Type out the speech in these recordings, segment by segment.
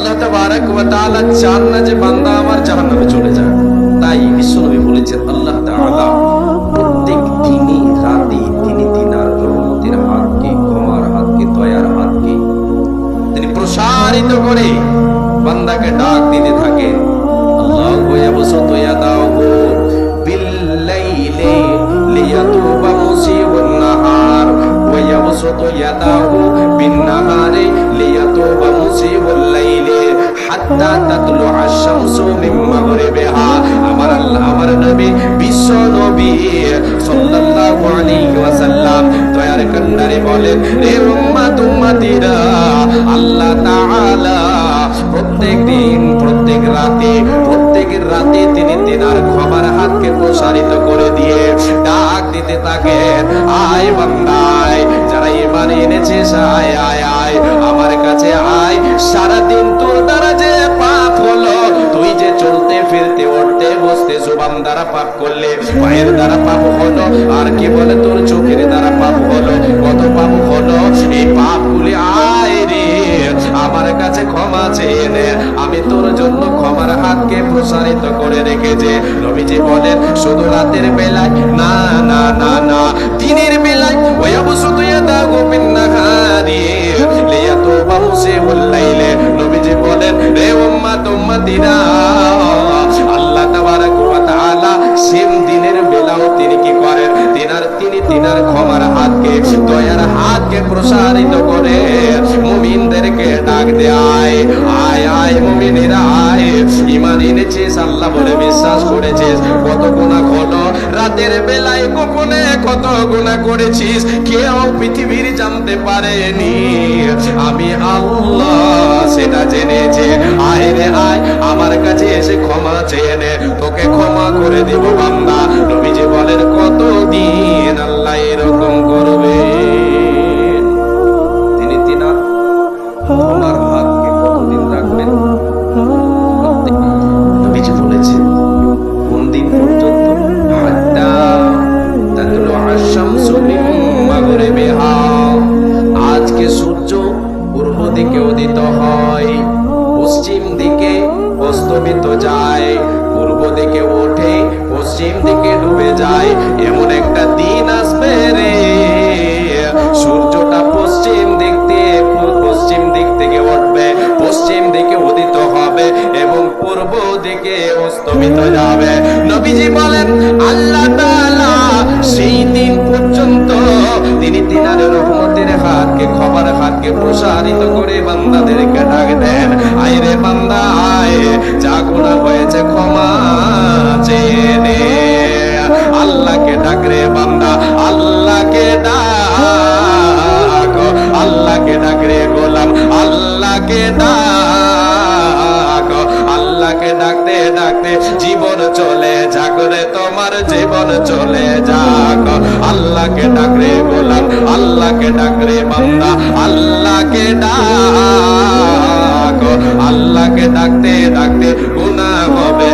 আল্লাহ তাবারাক ওয়া তাআলা চান না যে বান্দা আমার জাহান্নামে চলে যায়। তাই বিশ্বনবী বলেছেন, আল্লাহ তাআলা বলেন রে উম্মাত উম্মাতিরা আল্লাহ তাআলা প্রত্যেক দিন, প্রত্যেক রাতে প্রত্যেকের রাতে তিনি তেনার ক্ষমার হাতকে প্রসারিত করে দিয়ে ডাক দিতে থাকেন। আয় বান্দায়, যারা ইমান এনেছে, আয় আয় আয়, আমার কাছে আয়। সারাদিন তোর দ্বারা যে পাপ হলো, তুই যে চলতে, ফিরতে, উঠতে, বসতে, জুবান দ্বারা পাপ করলে, পায়ের দ্বারা পাপ হলো, আর কি বলে কাছে ক্ষমা চেয়ে নে। আমি তোর জন্য ক্ষমার হাতকে প্রসারিত করে রেখেছে। নবীজি বলেন, শুধু রাতের বেলায়? না না না না। দিনের বেলায়? ওই অবশ্য তুই লিয়াতুবা মুসিবুল লাইলে। নবীজি বলেন রে আল্লাহ সেম দিনের বেলাও তিনি কি করেন? তিনার, তিনি তিনার ক্ষমার হাতকে, দয়ার হাতকে প্রসারিত করে এনেছিস আল্লাহ বলে বিশ্বাস করেছিস। কত গুণা হলো রাতের বেলায় গোপনে কত গুণা করেছিস, কেউ পৃথিবীর জানতে পারেনি। আমি আল্লাহ, সেটা জেনেছে। আয় রে আয়, আমার কাছে এসে ক্ষমা চেয়ে নে। তোকে ক্ষমা করে দিব বান্দা। দিকে ডুবে যায়। এমন একটা দিন আসবে রে। সূর্যটা পশ্চিম দিক দিয়ে, পশ্চিম দিক থেকে উঠবে, পশ্চিম দিকে উদিত হবে এবং পূর্ব দিকে অস্তমিত যাবে। নবীজি বলেন, আল্লাহ তাআলা সেই দিন পর্যন্ত তিনি তিনার রহমতের হাতকে খবর হাতকে প্রসারিত করে বান্দাদেরকে ডাক দেন। আয় রে বান্দা, আয়। যা গুনাহ হয়েছে ক্ষমা চেয়ে নে। আল্লাহকে ডাক রে বান্দা, আল্লাহকে ডাক আল্লাহকে ডাক রে গোলাম, আল্লাহকে ডাক, আল্লাহকে ডাকতে ডাকতে জীবন চলে যাক রে তোমার, জীবন চলে যাক। আল্লাহকে ডাক রে গোলাম, আল্লাহকে ডাক রে বান্দা, আল্লাহকে ডাক, আল্লাহকে ডাকতে ডাকতে গুনাহ হবে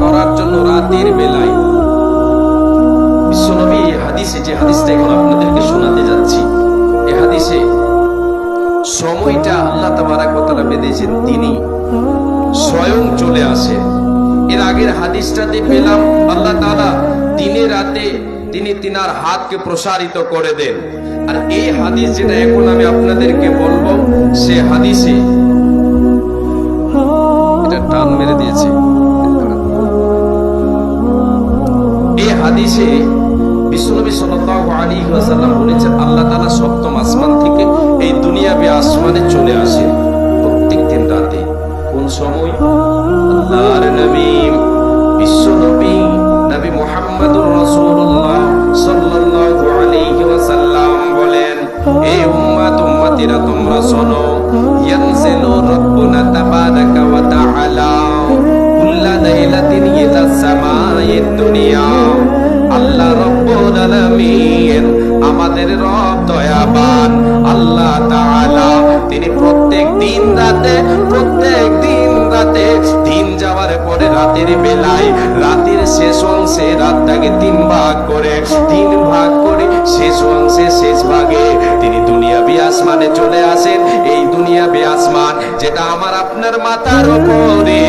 করার জন্য রাতের বেলায়। বিশ্বনবী এই হাদিসে যে হাদিসটা এখন আপনাদেরকে শোনাতে যাচ্ছি এই হাদিসে সময়টা আল্লাহ বেঁধেছেন তিনি। স্বয়ং চলে এর আগের হাদিসটাতে পেলাম, আল্লাহ দিনে রাতে তিনি তিনার হাতকে প্রসারিত করে দেন। আর এই হাদিস যেটা এখন আমি আপনাদেরকে বলব, সে হাদিসে এটা টান মেরে দিয়েছে। হাদিসে বিশ্বনবী সাল্লাল্লাহু আলাইহি ওয়াসাল্লাম বলেছেন, আল্লাহ তাআলা সপ্তম আসমান থেকে এই দুনিয়াবি আসমানে চলে আসেন প্রত্যেকদিন রাতে। কোন সময়? আল্লাহর নবী, বিশ্বনবী, নবী মুহাম্মদুর রাসূলুল্লাহ সাল্লাল্লাহু আলাইহি ওয়াসাল্লাম বলেন এই উম্মাত, উম্মতিরা, তোমরা শোনো, ইয়ানজিলু রাব্বুনা তাবারাকা ওয়া তাআলা, কুল্লা লাইলাতিন ইলা আমাদের রব দয়াবান। আল্লাহ তাআলা তিনি প্রত্যেক দিন রাতে, প্রত্যেক দিন তারপরে রাতের বেলায়, রাতের শেষ অংশে রাতটাকে তিন ভাগ করে, তিন ভাগ করে শেষ অংশে শেষ ভাগে তিনি দুনিয়াবি আসমানে চলে আসেন। এই দুনিয়াবি আসমান যেটা আমার আপনার মাথার উপরে,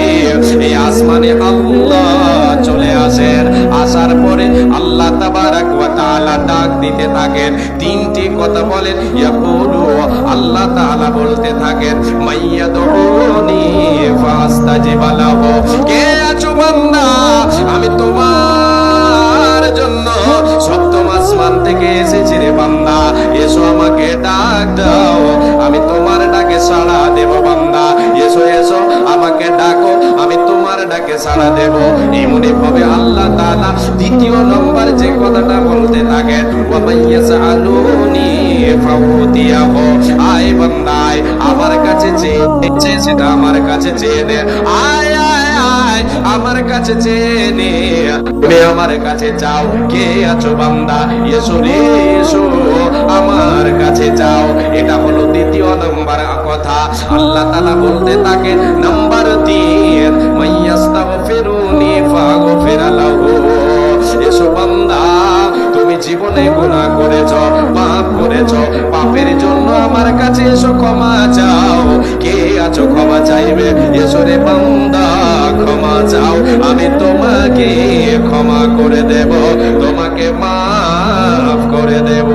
এই আসমানে আল্লাহ চলে আসেন। আসার পরে আল্লাহ তাবারাক ওয়া তাআলা ডাক দিতে থাকেন। তিনটি কথা বলেন। ইয়াকুলু, আল্লাহ তাআলা বলতে থাকেন মাইয়াদুনি ফাস্তাজিব কে আছো বান্দা? আমি তোমার জন্য সপ্তম আসমান থেকে এসেছি রে বান্দা। এসো আমাকে ডাক দাও। সাড়া দেব। এমনি ভাবে আল্লাহ তাআলা দ্বিতীয় নম্বর যে কথাটা বলতে ফাউতিয়াহু। আয় বান্দায় আমার কাছে চেয়ে সেটা আমার কাছে চেয়ে নে। আয় আমার কাছে চেয়ে তুমি আমার কাছে চাও, কে আছো বান্দা? এসো রে আমার কাছে চাও। এটা হলো দ্বিতীয় নম্বর কথা। আল্লাহ তাআলা বলতে থাকে নাম্বার তিন মাইয়াস্তাগফিরুনি চাইবে এসো রে বান্দা, ক্ষমা চাও। আমি তোমাকে ক্ষমা করে দেব, তোমাকে মাফ করে দেব।